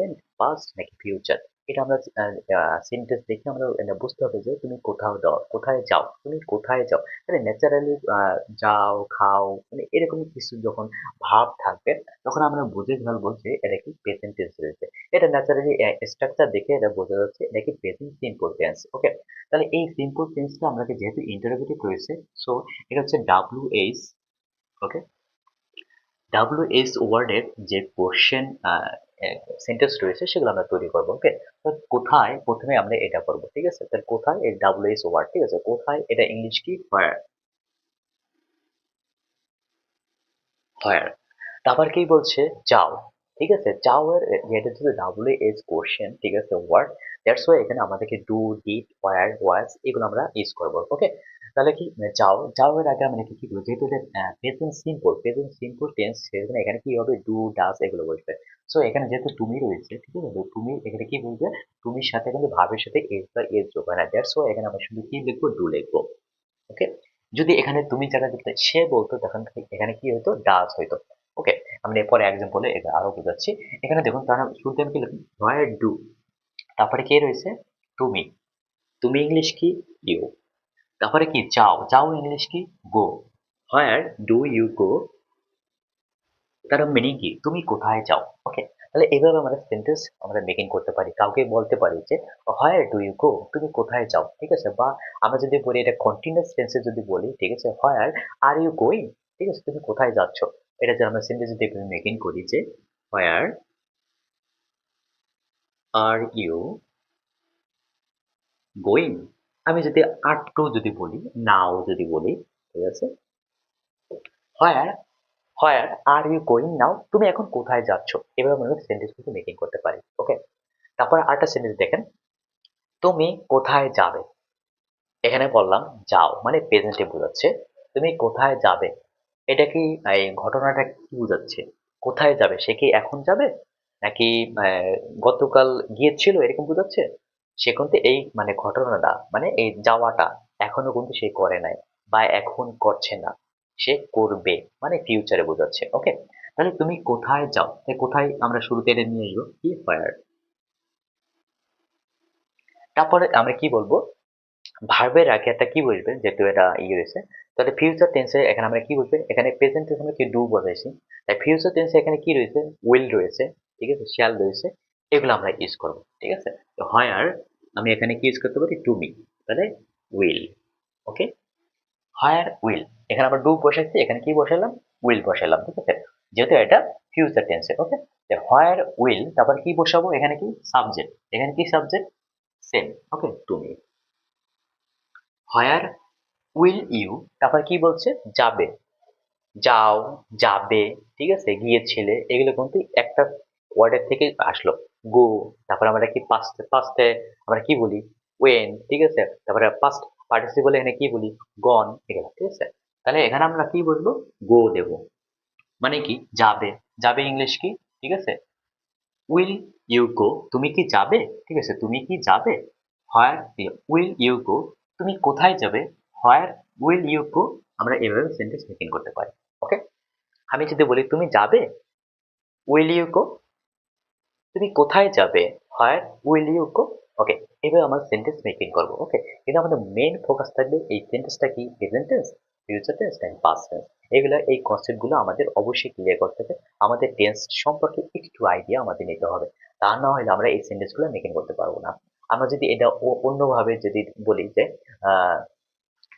Present past নাকি future এটা আমরা সেন্টেন্স দেখে আমরা বুঝতে হবে যে তুমি কোথাও যাও, কোথায় যাও, তুমি কোথায় যাও। মানে ন্যাচারালি যাও, খাও মানে এরকম কিছু যখন ভাব থাকবে, তখন আমরা বুঝে ফেলব যে এটা কি প্রেজেন্ট টেন্স রয়েছে। এটা ন্যাচারালি স্ট্রাকচার দেখে এটা বোঝা যাচ্ছে এটা কি প্রেজেন্ট সিম্পল টেন্স ওকে তাহলে এই সিম্পল টেন্সটা আমাকে যেহেতু ইন্টারোগেটিভ রয়েছে সো এটা হচ্ছে W H okay W H ওয়ার্ডের যে কোশ্চেন সেন্টেন্স রয়েছে, সেগুলো আমরা তৈরি করব ওকে তো কোথায় প্রথমে আমরা এটা করব, ঠিক আছে? তাহলে কোথায় এই ডাব্লিউ এইচ ওয়ার্ড ঠিক আছে? কোথায় এটা ইংলিশ কি? ফায়ার ফায়ার তারপর কি বলছে? যাও, ঠিক আছে? যাও এর যেটা হচ্ছে ডাব্লিউ এইচ কোশ্চেন ঠিক আছে? ওয়ার্ড দ্যাটস ওয়াই এখানে আমাদেরকে ডু ডিড ওয়ার ওয়াজ এগুলো আমরা ইউজ করব ওকে তাহলে কি? যাও যাও এর আগে আমরা কি কি বলব? যেহেতু present simple present simple tense সেখানে এখানে কি হবে? ডু ডাস এগুলো বলবে। সো এখানে যেহেতু তুমি রয়েছে, ঠিক আছে? তুমি এখানে কি বলবে? তুমির সাথে কিন্তু ভাবের সাথে এস বা এস যোগ হয় না। দ্যাটস ওয়াই এখানে আমরা শুধু কি লিখব? ডু লিখব। ওকে যদি এখানে তুমি জায়গা দিতে সে বলতো, তখন এখানে কি হতো ডাস হইতো। ওকে আমি এরপরে এক্সাম্পলে আরও বোঝাচ্ছি। এখানে দেখুন, তারা শুরুতে আমি কি লিখুন হোয়ার ডু তারপরে কে রয়েছে? তুমি। তুমি ইংলিশ কি? ইউ তারপরে কি? যাও যাও ইংলিশ কি? Go where do you go তার মিনিং কি তুমি কোথায় যাও? ওকে তাহলে এইভাবে আমরা সেন্টেন্স আমরা মেকিং করতে পারি। কাউকে বলতে পারি যে হোয়ার ডু ইউ গো তুমি কোথায় যাও? ঠিক আছে? বা আমরা যদি বলি এটা কন্টিনিউয়াস টেন্সে যদি বলি, ঠিক আছে? হোয়ার আর ইউ গোয়িং ঠিক আছে? তুমি কোথায় যাচ্ছ? এটা যে আমরা সেন্টেন্স যদি মেকিং করি যে হোয়ার আর ইউ গোয়িং আমি যদি আট টু যদি বলি, নাও যদি বলি, ঠিক আছে? Where where are you going now তুমি এখন কোথায় যাচ্ছ? এভাবে আমরা সেন্টেন্স কিন্তু মেকিং করতে পারি ওকে তারপর আরেকটা সেন্টেন্স দেখেন। তুমি কোথায় যাবে? এখানে বললাম যাও মানে প্রেজেন্টে বোঝাচ্ছে। তুমি কোথায় যাবে? এটা কি, এই ঘটনাটা কি বোঝাচ্ছে? কোথায় যাবে? সে কি এখন যাবে? নাকি গতকাল গিয়েছিল এরকম বোঝাচ্ছে? সে কিন্তু এই মানে ঘটনাটা মানে এই যাওয়াটা এখনও কিন্তু সে করে নাই বা এখন করছে না। সে করবে মানে ফিউচারে বোঝাচ্ছে ওকে তাহলে তুমি কোথায় যাও? তাই কোথায় আমরা শুরুতে এটা নিয়ে আসব? কি ফায়ার তারপরে আমরা কি বলব? ভার্বের আগে একটা কি বলবেন যেহেতু এটা ইয়ে রয়েছে তাহলে ফিউচার টেন্সে এখানে আমরা কি বলব এখানে প্রেজেন্ট টেন্স আমরা কি ডু বোঝাইছি তাই ফিউচার টেন্সে এখানে কি রয়েছে? উইল রয়েছে, ঠিক আছে? শ্যাল রয়েছে, এগুলো আমরা ইউজ করব, ঠিক আছে? তো আর আমি এখানে কি ইউজ করতে পারি? টু মি তাহলে উইল ওকে হায়ার উইল এখানে আমরা ডু বসাচ্ছি এখানে কি বসালাম উইল বসালাম ঠিক আছে? যেহেতু এটা ফিউচার টেন্সে ওকে হায়ার উইল তারপর কি বসাবো? এখানে কি? সাবজেক্ট এখানে কি সাবজেক্ট সেম ওকে তুমি হায়ার উইল ইউ তারপর কি বলছে? যাবে। যাও, যাবে, ঠিক আছে? গিয়েছিলে, এগুলো কিন্তু একটা ওয়ার্ডের থেকে আসলো। গো তারপর আমরা কি পাস্ট পাস্টে আমরা কি বলি? ওয়েন ঠিক আছে? তারপরে পাস্ট পার্টিসিপল এখানে কি বলি? গন এগুলো, ঠিক আছে? তাহলে এখানে আমরা কি বলব? গো দেব। মানে কি? যাবে। যাবে ইংলিশ কি? ঠিক আছে? উইল ইউ গো তুমি কি যাবে? ঠিক আছে? তুমি কি যাবে? হোয়ার উইল ইউ গো তুমি কোথায় যাবে? হোয়ার উইল ইউ গো আমরা এভাবে সেন্টেন্স মেকিং করতে পারি। ওকে আমি যদি বলি, তুমি যাবে? উইল ইউ গো তুমি কোথায় যাবে? Where will you go okay এভাবে আমরা সেন্টেন্স মেকিং করব। ওকে কিন্তু আমাদের মেন ফোকাস থাকবে এই সেন্টেন্সটা কি? Present tense future tense and past tense এগুলো এই কনসেপ্টগুলো আমাদের অবশ্যই ক্লিয়ার করতে হবে। আমাদের টেন্স সম্পর্কে একটু আইডিয়া আমাদের নিতে হবে। তা না হলে আমরা এই সেন্টেন্সগুলো মেকিং করতে পারব না। আমরা যদি এটা অন্যভাবে যদি বলি যে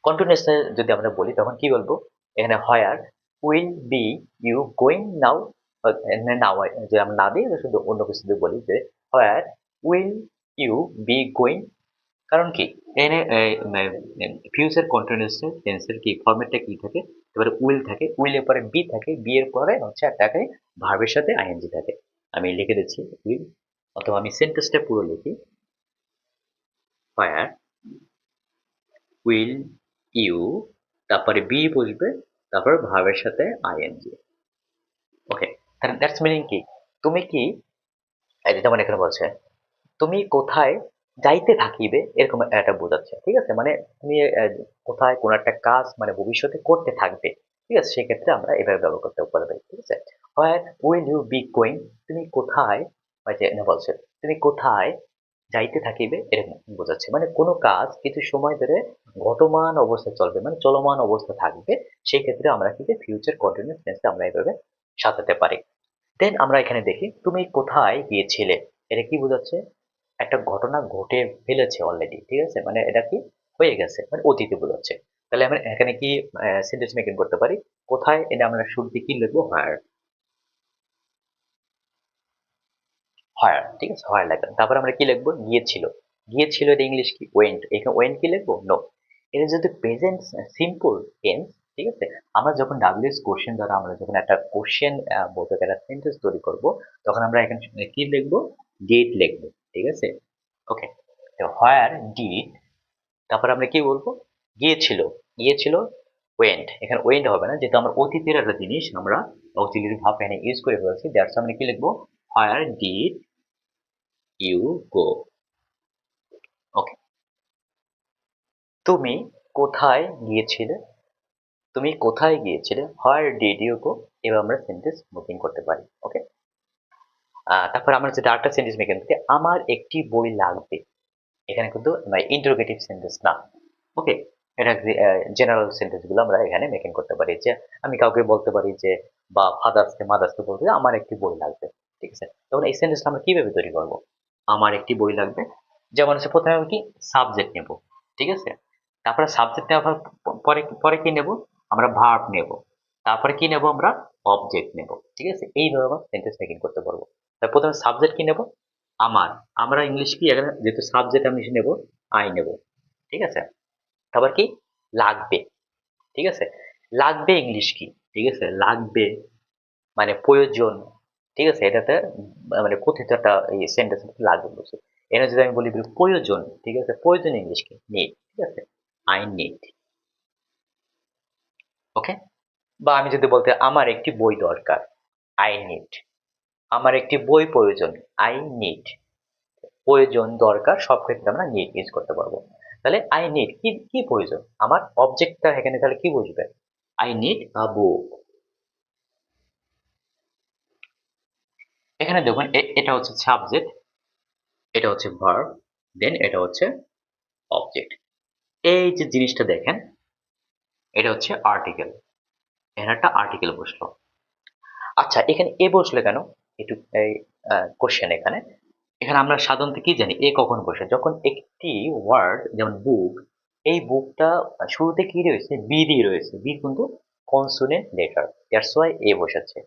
কন্টিনিউয়াস যদি আমরা বলি, তখন কি বলব? এখানে where will be you going now now যে আমরা না দিই শুধু অন্য কিছু দিয়ে বলি যে where will you be going কারণ কি? এনে ফিউচার কন্টিনিউয়াস টেন্সের কি ফরম্যাটটা কি থাকে? এবারে উইল থাকে উইলের পরে বি থাকে বি এর পরে হচ্ছে একটাকে ভার্বের সাথে আইএনজি থাকে। আমি লিখে দিচ্ছি উইল অথবা আমি সেন্টেন্সটা পুরো লিখি। ফায়ার উইল ইউ তারপরে বি বসবে, তারপর ভাবের সাথে আইএনজি ওকে দ্যাটস মিনিং কি? তুমি কি যেমন এখানে বলছে, তুমি কোথায় যাইতে থাকিবে, এরকম একটা বোঝাচ্ছে। ঠিক আছে? মানে তুমি কোথায়, কোন একটা কাজ মানে ভবিষ্যতে করতে থাকবে। ঠিক আছে? সেক্ষেত্রে আমরা এভাবে ব্যবহার করতে পারি ঠিক আছে? Where will you be going তুমি কোথায় যে বলছে, তুমি কোথায় যাইতে থাকিবে, এরকম বোঝাচ্ছে। মানে কোনো কাজ কিছু সময় ধরে ঘটমান অবস্থায় চলবে মানে চলমান অবস্থা থাকবে সেই ক্ষেত্রে আমরা কিন্তু ফিউচার কন্টিনিউয়াস টেন্সে আমরা এইভাবে সাজাতে পারি। দেন আমরা এখানে দেখি, তুমি কোথায় গিয়েছিলে? এটা কি বোঝাচ্ছে? একটা ঘটনা ঘটে ফেলেছে অলরেডি ঠিক আছে? মানে এটা কি হয়ে গেছে মানে অতীতে বোঝাচ্ছে তাহলে আমরা এখানে কি সেন্টেন্স মেকিং করতে পারি? কোথায় এটা আমরা শুরুতে কি লিখব? হায়ার হায়ার ঠিক আছে? হায়ার লাগবে তারপর আমরা কি লিখব? গিয়েছিল। গিয়েছিল এটা ইংলিশ কি? ওয়েন্ট এখানে ওয়েন্ট কি লিখব? নো এটা যদি প্রেজেন্ট সিম্পল টেন্স ঠিক আছে? আমরা যখন ডাব্লিউএস কোশ্চেন দ্বারা আমরা যখন একটা কোশ্চেন বলতে একটা সেন্টেন্স তৈরি করব, তখন আমরা এখানে কি লিখব? ডেট লিখব। ঠিক আছে? ওকে হোয়ার ডিড তারপর আমরা কি বলব? গিয়েছিল। গিয়েছিল ওয়েন্ট এখানে ওয়েন্ট হবে না, যেহেতু আমরা অতীতের একটা জিনিস, আমরা অক্সিলারি ভাব এখানে ইউজ করে ফেলছি দ্যাটস আমরা কি লিখব? Where did you go okay তুমি কোথায় গিয়েছিলে? তুমি কোথায় গিয়েছিলে? হোয়ার ডিড ইউ গো এবার আমরা সেন্টেন্স মেকিং করতে পারি ওকে তারপর আমরা যেটা আরেকটা সেন্টেন্স মেকিং করতে আমার একটি বই লাগবে। এখানে কিন্তু ইন্টারোগেটিভ সেন্টেন্স না। ওকে এটা জেনারেল সেন্টেন্সগুলো আমরা এখানে মেকিং করতে পারি। যে আমি কাউকে বলতে পারি যে, বা ফাদার্সকে মাদার্সকে বলতে আমার একটি বই লাগবে। ঠিক আছে? তখন এই সেন্টেন্সটা আমরা কীভাবে তৈরি করব? আমার একটি বই লাগবে। যেমন হচ্ছে প্রথমে আমি কি? সাবজেক্ট নেব। ঠিক আছে? তারপরে সাবজেক্ট নেওয়ার পরে পরে কি নেব? আমরা ভার্ব নেব। তারপরে কি নেব আমরা? অবজেক্ট নেব। ঠিক আছে? এইভাবে আমরা সেন্টেন্স মেকিং করতে পারব। প্রথমে সাবজেক্ট কি নেব? আমার। আমরা ইংলিশ কি? এখানে যেহেতু সাবজেক্ট আমি নেব আই নেব। ঠিক আছে? তারপর কি? লাগবে। ঠিক আছে? লাগবে ইংলিশ কি? ঠিক আছে? লাগবে। মানে প্রয়োজন। ঠিক আছে? এটাতে মানে কথিত একটা সেন্টেন্স লাগবে বলছি এখানে যদি আমি বলি প্রয়োজন, ঠিক আছে? প্রয়োজন ইংলিশ কি? নিড ঠিক আছে? আই নিড ওকে বা আমি যদি বলতে আমার একটি বই দরকার আই নিড আমার একটি বই প্রয়োজন আই নিড প্রয়োজন, দরকার, সব ক্ষেত্রে আমরা নিড ইউজ করতে পারব। তাহলে আই নিড কি কি প্রয়োজন? আমার অবজেক্টটা এখানে তাহলে কি বুঝবে? আই নিড আ বুক এখানে দেখুন এটা হচ্ছে সাবজেক্ট এটা হচ্ছে ভার্ব দেন এটা হচ্ছে অবজেক্ট এই যে জিনিসটা দেখেন, এটা হচ্ছে আর্টিকেল এখানে একটা আর্টিকেল বসল। আচ্ছা এখানে এ বসলে কেন? কোশ্চেন এখানে। এখানে আমরা সাধারণত কি জানি? এ কখন বসে যখন একটি ওয়ার্ড যেমন বুক এই বুকটা শুরুতে কি রয়েছে? বি দিয়ে রয়েছে। বি কিন্তু কনসোনেন্ট লেটার দ্যাটস ওয়াই এ বসেছে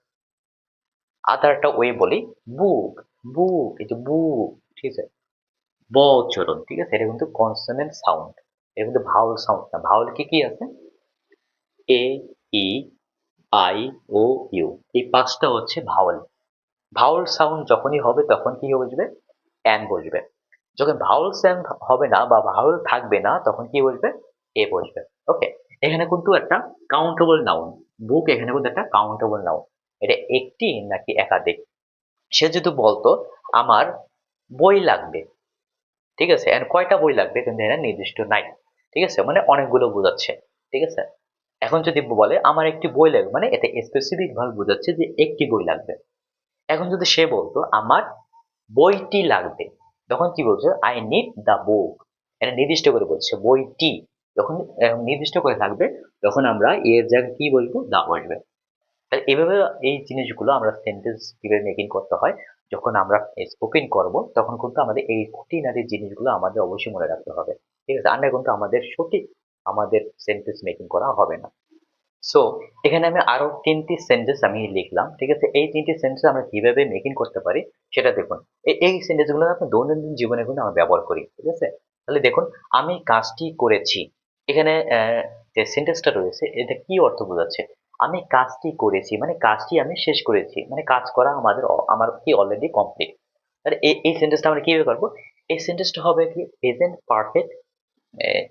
আদার একটা ওয়ে বলি বুক বুক এই যে বুক ঠিক আছে? ব উচ্চারণ ঠিক আছে? এটা কিন্তু কনসোনেন্ট সাউন্ড এটা কিন্তু ভাউল সাউন্ড না। ভাউল কি কি আছে? এ ই আই ও ইউ এই পাঁচটা হচ্ছে ভাউল ভাউল সাউন্ড যখনই হবে, তখন কি বসবে? অ্যান বসবে। যখন ভাউল সাউন্ড হবে না বা ভাউল থাকবে না, তখন কি বসবে? এ বসবে। ওকে এখানে কিন্তু একটা কাউন্টেবল নাউন বুক এখানে কিন্তু একটা কাউন্টেবল নাউন এটা একটি নাকি একাধিক? সে যদি বলতো, আমার বই লাগবে। ঠিক আছে? এর কয়টা বই লাগবে? কিন্তু এখানে নির্দিষ্ট নাই। ঠিক আছে? মানে অনেকগুলো বোঝাচ্ছে। ঠিক আছে? এখন যদি বলে, আমার একটি বই লাগবে মানে এটা স্পেসিফিক ভাবে বোঝাচ্ছে যে একটি বই লাগবে। এখন যদি সে বলতো, আমার বইটি লাগবে। তখন কি বলছে? আই নিড দ্য বুক এটা নির্দিষ্ট করে বলছে, বইটি। যখন নির্দিষ্ট করে থাকবে তখন আমরা এর জায়গায় কি বলব? দা বসবে তাহলে এভাবে এই জিনিসগুলো আমরা সেন্টেন্স কীভাবে মেকিং করতে হয়? যখন আমরা স্পোকেন করব, তখন কিন্তু আমাদের এই খুঁটিনাটি জিনিসগুলো আমাদের অবশ্যই মনে রাখতে হবে। ঠিক আছে? আর কিন্তু আমাদের সঠিক আমাদের সেন্টেন্স মেকিং করা হবে না। সো এখানে আমি আরও তিনটি সেন্টেন্স আমি লিখলাম, ঠিক আছে? এই তিনটি সেন্টেন্স আমরা কীভাবে মেকিং করতে পারি সেটা দেখুন। এই সেন্টেন্সগুলো আপনি দৈনন্দিন জীবনে কিন্তু আমরা ব্যবহার করি, ঠিক আছে? তাহলে দেখুন, আমি কাজটি করেছি। এখানে যে সেন্টেন্সটা রয়েছে, এটা কি অর্থ বোঝাচ্ছে? আমি কাজটি করেছি মানে কাজটি আমি শেষ করেছি মানে কাজ করা আমাদের আমার কি অলরেডি কমপ্লিট তাহলে এই এই সেন্টেন্সটা আমরা কীভাবে করব? এই সেন্টেন্সটা হবে কি প্রেজেন্ট পারফেক্ট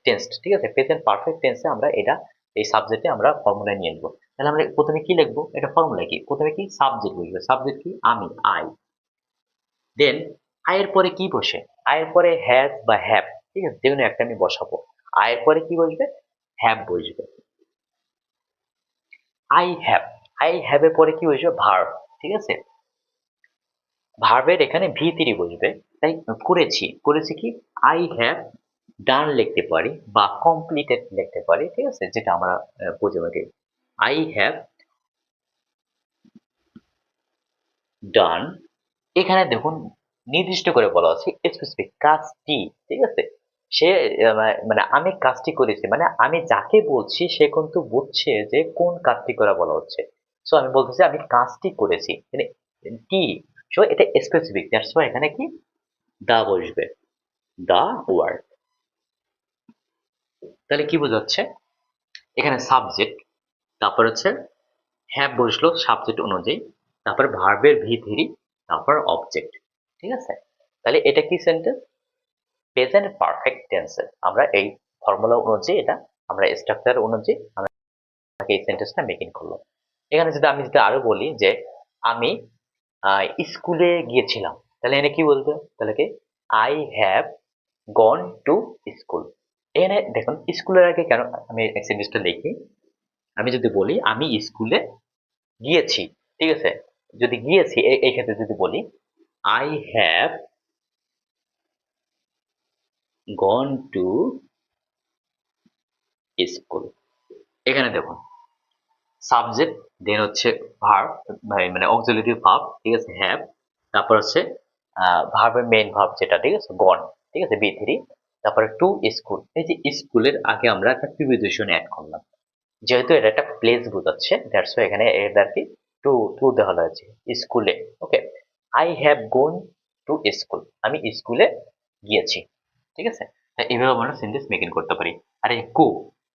টেন্স ঠিক আছে? প্রেজেন্ট পারফেক্ট টেন্সে আমরা এটা এই সাবজেক্টে আমরা ফর্মুলা নিয়ে নেব। তাহলে আমরা প্রথমে কি লিখব? এটা ফর্মুলা কি? প্রথমে কি সাবজেক্ট বুঝবে সাবজেক্ট কি? আমি আই দেন আয়ের পরে কি বসে? আয়ের পরে হ্যাজ বা হ্যাভ ঠিক আছে? যেগুলো একটা আমি বসাবো। আয়ের পরে কি বসবে? হ্যাভ বসবে। আই হ্যাভ আই হ্যাভ এর পরে কি বসবে? ভার্ব ঠিক আছে? ভার্বের এখানে ভি থ্রি বসবে। তাই করেছি। করেছি কি? আই হ্যাভ ডান লিখতে পারি বা কমপ্লিটেড লিখতে পারি, ঠিক আছে? যেটা আমরা বুঝে আই হ্যাভ ডান এখানে দেখুন, নির্দিষ্ট করে বলা আছে স্পেসিফিক কাজটি, ঠিক আছে? সে মানে আমি কাজটি করেছি মানে আমি যাকে বলছি সে কিন্তু বুঝছে যে কোন কাজটি করা বলা হচ্ছে। সো আমি বলতেছি আমি কাজটি করেছি। মানে টি সো এটা স্পেসিফিক দ্যাটস ওয়াই এখানে কি? দা বসবে। দা ওয়ার্ড তাহলে কি বোঝাচ্ছে? এখানে সাবজেক্ট তারপর হচ্ছে হ্যাভ বসল সাবজেক্ট অনুযায়ী, তারপর ভার্বের ভি থ্রি তারপর অবজেক্ট ঠিক আছে? তাহলে এটা কি সেন্টেন্স প্রেজেন্ট পারফেক্ট টেন্সের আমরা এই ফর্মুলা অনুযায়ী এটা, আমরা স্ট্রাকচার অনুযায়ী আমরা এই সেন্টেন্সটা মেকিং করলাম। এখানে যদি আমি যদি আরও বলি যে আমি স্কুলে গিয়েছিলাম, তাহলে এনে কি বলবে? তাহলে কি? I have gone to school এখানে দেখুন, স্কুলের আগে কেন আমি সেন্টেন্সটা লিখি? আমি যদি বলি, আমি স্কুলে গিয়েছি, ঠিক আছে? যদি গিয়েছি এই- ক্ষেত্রে যদি বলি I have gone to school এখানে দেখুন সাবজেক্ট দেন হচ্ছে ভার্ব মানে অক্সিলারি ভার্ব ঠিক আছে হ্যাভ তারপর হচ্ছে ভার্বের মেইন ভার্ব যেটা, ঠিক আছে গন ঠিক আছে বি থ্রি তারপরে টু স্কুল এই যে স্কুলের আগে আমরা একটা প্রিভিজেশন অ্যাড করলাম। যেহেতু এটা একটা প্লেস বোঝাচ্ছে দ্যাটস এখানে এর আর কি টু টু দেওয়া হয়েছে স্কুলে okay I have gone to school আমি স্কুলে গিয়েছি, ঠিক আছে? এইভাবে আমরা সেন্টেন্স মেকিং করতে পারি। আর এই গো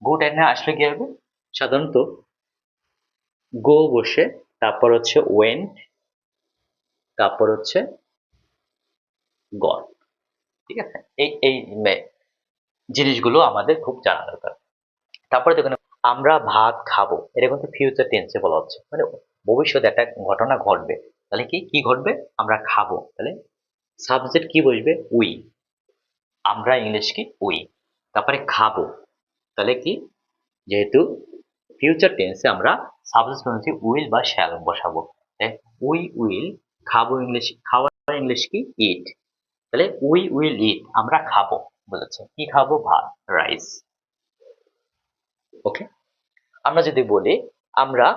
গো টেনে আসলে কি হবে? সাধারণত গো বসে, তারপর হচ্ছে ওয়েন্ট তারপর হচ্ছে গড। ঠিক আছে? এই এই জিনিসগুলো আমাদের খুব জানা দরকার। তারপরে দেখুন, আমরা ভাত খাব। এটা কিন্তু ফিউচার টেন্সে বলা হচ্ছে। মানে ভবিষ্যতে একটা ঘটনা ঘটবে। তাহলে কি কি ঘটবে? আমরা খাব। তাহলে সাবজেক্ট কি বসবে? উই আমরা ইংলিশ কি? উই তারপরে খাব। তাহলে কি? যেহেতু ফিউচার টেন্সে আমরা সাবজেক্ট অনুযায়ী উইল বা শ্যাল বসাবো। উই উইল খাব ইংলিশ খাওয়ার ইংলিশ কি? ইট তাহলে উই উইল ইট আমরা খাব বলেছে। কি খাব? ভাত রাইস ওকে আমরা যদি বলি, আমরা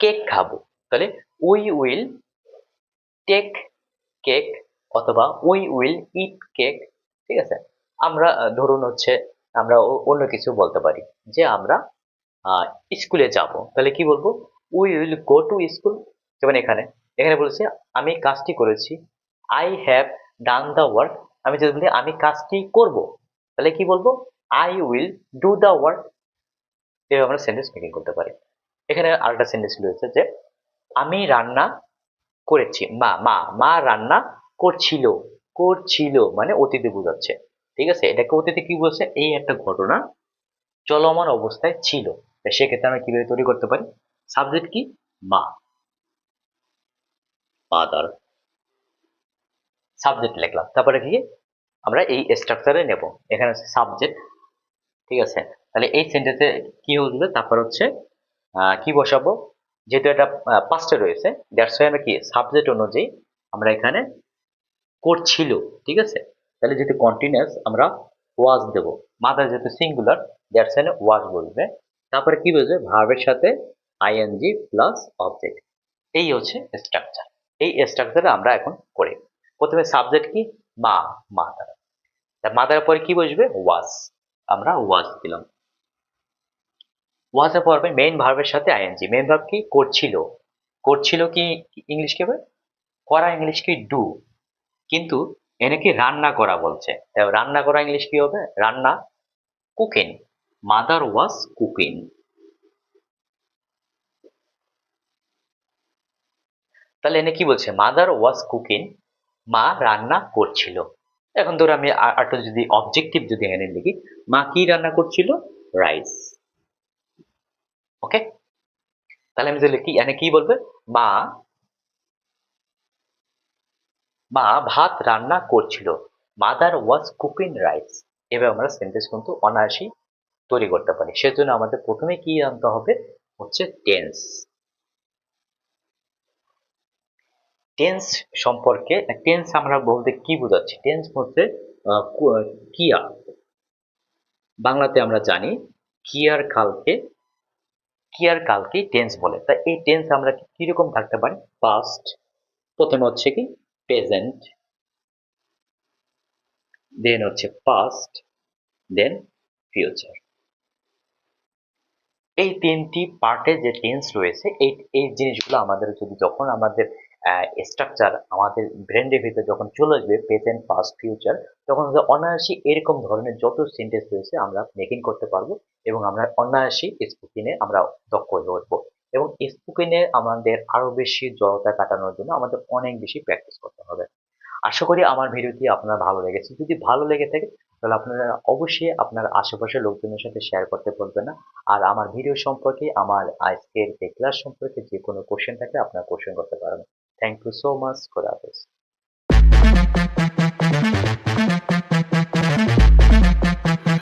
কেক খাব। তাহলে উই উইল টেক কেক অথবা উই উইল ইট কেক ঠিক আছে? আমরা ধরুন হচ্ছে আমরা অন্য কিছু বলতে পারি। যে আমরা স্কুলে যাব। তাহলে কি বলব? We will go to school যেমন এখানে। এখানে বলেছে, আমি কাজটি করেছি। I have done the work আমি যদি বলি, আমি কাজটি করব তাহলে কি বলব? I will do the work এভাবে আমরা সেন্টেন্স মেকিং করতে পারি। এখানে আরেকটা সেন্টেন্স রয়েছে যে, আমি রান্না করেছি, মা মা মা রান্না করছিল করছিল মানে অতীতে বোঝাচ্ছে। ঠিক আছে? এটাকে অতীতে কি বলছে? এই একটা ঘটনা চলমান অবস্থায় ছিল। সেক্ষেত্রে আমরা কীভাবে তৈরি করতে পারি? সাবজেক্ট কি? মা। মাদার সাবজেক্ট লিখলাম। তারপরে কি? আমরা এই স্ট্রাকচারে নেব। এখানে হচ্ছে সাবজেক্ট ঠিক আছে? তাহলে এই সেন্টেন্সে কি হলো তারপর হচ্ছে কি বসাবো? যেহেতু এটা পাঁচটা রয়েছে দ্যাটস ওয়াই আমরা কি সাবজেক্ট অনুযায়ী আমরা এখানে করছিল, ঠিক আছে? তাহলে যেহেতু কন্টিনিউয়াস আমরা ওয়াজ দেব। মাদার যেহেতু সিঙ্গুলার দ্যাটস ওয়াই ওয়াজ বলবে তারপরে কি বলবে ভার্বের সাথে আইএনজি প্লাস অবজেক্ট এই হচ্ছে স্ট্রাকচার এই স্ট্রাকচারে আমরা এখন করি প্রথমে সাবজেক্ট কি? মা মাদার মাদার পরে কি বসবে? ওয়াজ আমরা ওয়াজ দিলাম। ওয়াজের পর মেইন ভার্বের সাথে আইএনজি মেইন ভার্ব কি? করছিল। করছিল কি ইংলিশ কি করা ইংলিশ কি? ডু কিন্তু এনে কি রান্না করা বলছে। রান্না করা ইংলিশ কি হবে? রান্না কুকিং মাদার ওয়াজ কুকিং তাহলে এনে কি বলছে? মাদার ওয়াজ কুকিং মা রান্না করছিল। এখন ধরো আমি একটা যদি অবজেক্টিভ যদি এখানে লিখি মা কি রান্না করছিল? রাইস ওকে তাহলে আমি যদি লিখি এখানে কি বলবে? মা মা ভাত রান্না করছিল। মাদার ওয়াজ কুকিং রাইস এভাবে আমরা সেন্টেন্স কিন্তু অনায়াসই তৈরি করতে পারি। সেজন্য আমাদের প্রথমে কি জানতে হবে? হচ্ছে টেন্স টেন্স সম্পর্কে টেন্স আমরা বলতে কি বোঝাচ্ছি? টেন্স বলতে কিয়া। বাংলাতে আমরা জানি, কিয়ার কালকে কিয়ার কালকে টেন্স বলে। তা এই টেন্স আমরা কীরকম থাকতে পারি? পাস্ট প্রথমে হচ্ছে কি প্রেজেন্ট দেন হচ্ছে পাস্ট দেন ফিউচার এই তিনটি পার্টে যে টেন্স রয়েছে, এই এই জিনিসগুলো আমাদের যদি, যখন আমাদের স্ট্রাকচার আমাদের ব্রেনের ভিতরে যখন চলে আসবে প্রেজেন্ট পাস্ট ফিউচার তখন অনায়াসই এরকম ধরনের যত সেন্টেন্স রয়েছে আমরা মেকিং করতে পারব এবং আমরা অনায়াসই স্পোকেনে আমরা দক্ষ হয়ে উঠবো। এবং স্পোকেনে আমাদের আরও বেশি জড়তা কাটানোর জন্য আমাদের অনেক বেশি প্র্যাকটিস করতে হবে। আশা করি আমার ভিডিওটি আপনার ভালো লেগেছে। যদি ভালো লেগে থাকে, তাহলে আপনারা অবশ্যই আপনার আশেপাশের লোকজনের সাথে শেয়ার করতে ভুলবেন না। আর আমার ভিডিও সম্পর্কে, আমার আজকের এই ক্লাস সম্পর্কে যে কোনো কোশ্চেন থাকে আপনারা কোশ্চেন করতে পারেন। Thank you so much for others.